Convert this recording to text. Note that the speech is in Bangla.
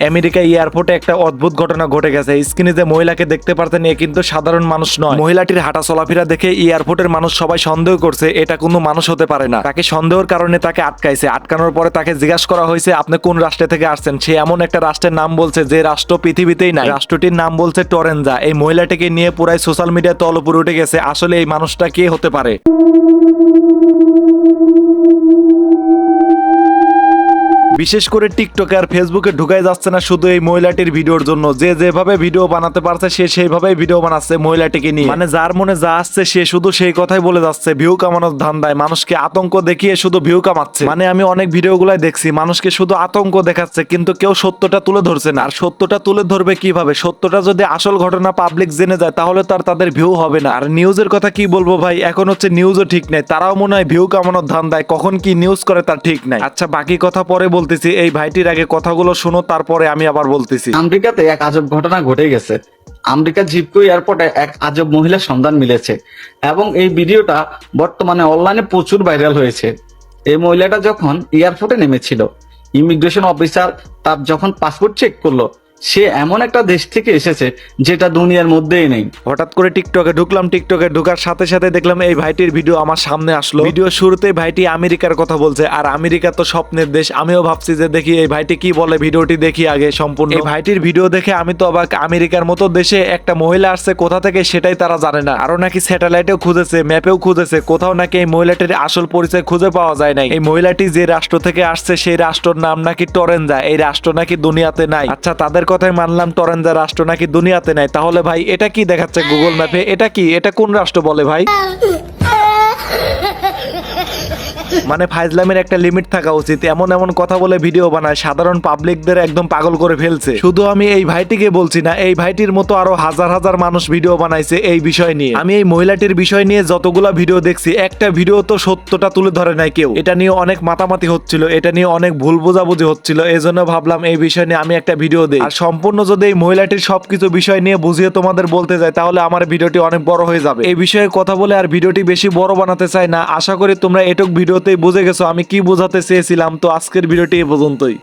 আমেরিকা এয়ারপোর্টে একটা অদ্ভুত ঘটনা ঘটে গেছে। স্ক্রিনে যে মহিলাকে দেখতে পারতেন এ কিন্তু সাধারণ মানুষ নয়। মহিলাটির হাঁটা চলাফেরা দেখে এয়ারপোর্টের মানুষ সবাই সন্দেহ করছে, এটা কোনো মানুষ হতে পারে না। তাকে সন্দেহের কারণে তাকে আটকাইছে। আটকানোর পরে তাকে জিজ্ঞাসা করা হয়েছে, আপনি কোন রাষ্ট্র থেকে আসছেন? সে এমন একটা রাষ্ট্রের নাম বলছে যে রাষ্ট্র পৃথিবীতেই নাই। রাষ্ট্রটির নাম বলছে টরেনজা। এই মহিলাটিকে নিয়ে পুরাই সোশ্যাল মিডিয়া তলপুর উঠে গেছে, আসলে এই মানুষটা কে হতে পারে? বিশেষ করে টিকটকে আর ফেসবুকে ঢুকাই যাচ্ছে না শুধু এই মহিলাটির ভিডিওর জন্য। যে যেভাবে ভিডিও বানাতে পারছে, সে সেইভাবেই ভিডিও বানাচ্ছে মহিলাটিকে নিয়ে। মানে যার মনে যা আসছে, সে শুধু সেই কথাই বলে যাচ্ছে, ভিউ কামানোর ধান্দায় মানুষকে আতঙ্ক দেখিয়ে শুধু ভিউ কামাচ্ছে। মানে আমি অনেক ভিডিওগুলাই দেখছি, মানুষকে শুধু আতঙ্ক দেখাচ্ছে, কিন্তু কেউ সত্যটা তুলে ধরছে না। আর সত্যটা তুলে ধরবে কীভাবে? সত্যটা যদি আসল ঘটনা পাবলিক জেনে যায়, তাহলে তার তাদের ভিউ হবে না। আর নিউজের কথা কি বলব ভাই? এখন হচ্ছে নিউজও ঠিক নাই। তারাও মনে হয় ভিউ কামানোর ধান্দায়। কখন কি নিউজ করে তার ঠিক নাই। আচ্ছা বাকি কথা পরে বলতেছি, এই ভাইটির আগে কথাগুলো শুনো, তারপরে আমি আবার বলতেছি। আমেরিকাতে এক আজব ঘটনা ঘটে গেছে। আমেরিকা জিপকো এয়ারপোর্টে এক আজব মহিলার সন্ধান মিলেছে এবং এই ভিডিওটা বর্তমানে অনলাইনে প্রচুর ভাইরাল হয়েছে। এই মহিলাটা যখন এয়ারপোর্টে নেমেছিল, ইমিগ্রেশন অফিসার তার যখন পাসপোর্ট চেক করল সে এমন একটা দেশ থেকে এসেছে যেটা দুনিয়ার মধ্যেই নেই। হঠাৎ করে টিকটকে ঢুকলাম টিকটকে ঢুকার সাথে সাথে দেখলাম এই ভাইটির ভিডিও আমার সামনে আসলো। ভিডিও শুরুতে ভাইটি আমেরিকার কথা বলছে আর আমেরিকা তো স্বপ্নের দেশ। আমিও ভাবছি যে দেখি এই ভাইটি কি বলে ভিডিওটি দেখি আগে সম্পূর্ণ। এই ভাইটির ভিডিও দেখে আমি তো অবাক আমেরিকার মতো দেশে একটা মহিলা আসছে কোথা থেকে সেটাই তারা জানে না। আরও নাকি স্যাটেলাইটেও খুঁজেছে ম্যাপেও খুঁজেছে কোথাও নাকি এই মহিলাটির আসল পরিচয় খুঁজে পাওয়া যায় নাই। এই মহিলাটি যে রাষ্ট্র থেকে আসছে সেই রাষ্ট্রের নাম নাকি টরেনজা এই রাষ্ট্র নাকি দুনিয়াতে নাই। আচ্ছা তাদের কথাই মানলাম টরেনজা রাষ্ট্র নাকি দুনিয়াতে নাই। তাহলে ভাই, এটা কি দেখাচ্ছে গুগল ম্যাপে এটা কি? এটা কোন রাষ্ট্র বলে ভাই? মানে ফাইজলামের একটা লিমিট থাকা উচিত। এমন এমন কথা বলে ভিডিও বানায়, সাধারণ পাবলিকদের একদম পাগল করে ফেলছে। শুধু আমি এই ভাইটিকে বলছি না, এই ভাইটির মতো আরও হাজার হাজার মানুষ ভিডিও বানাইছে এই বিষয় নিয়ে। আমি এই মহিলাটির বিষয় নিয়ে যতগুলা ভিডিও দেখছি, একটা ভিডিও তো সত্যটা তুলে ধরে নাই কেউ। এটা নিয়ে অনেক মাতামাতি হচ্ছিল, এটা নিয়ে অনেক ভুল বোঝাবুঝি হচ্ছিল এই জন্য ভাবলাম এই বিষয় নিয়ে আমি একটা ভিডিও দিই। আর সম্পূর্ণ যদি এই মহিলাটির সবকিছু বিষয় নিয়ে বুঝিয়ে তোমাদের বলতে যাই, তাহলে আমার ভিডিওটি অনেক বড় হয়ে যাবে। এই বিষয়ে কথা বলে আর ভিডিওটি বেশি বড় বানাতে চাই না। আশা করি তোমরা এটুক ভিডিওতেই বুঝে গেছো আমি কি বোঝাতে চেয়েছিলাম তো আজকের ভিডিওটি এ পর্যন্তই।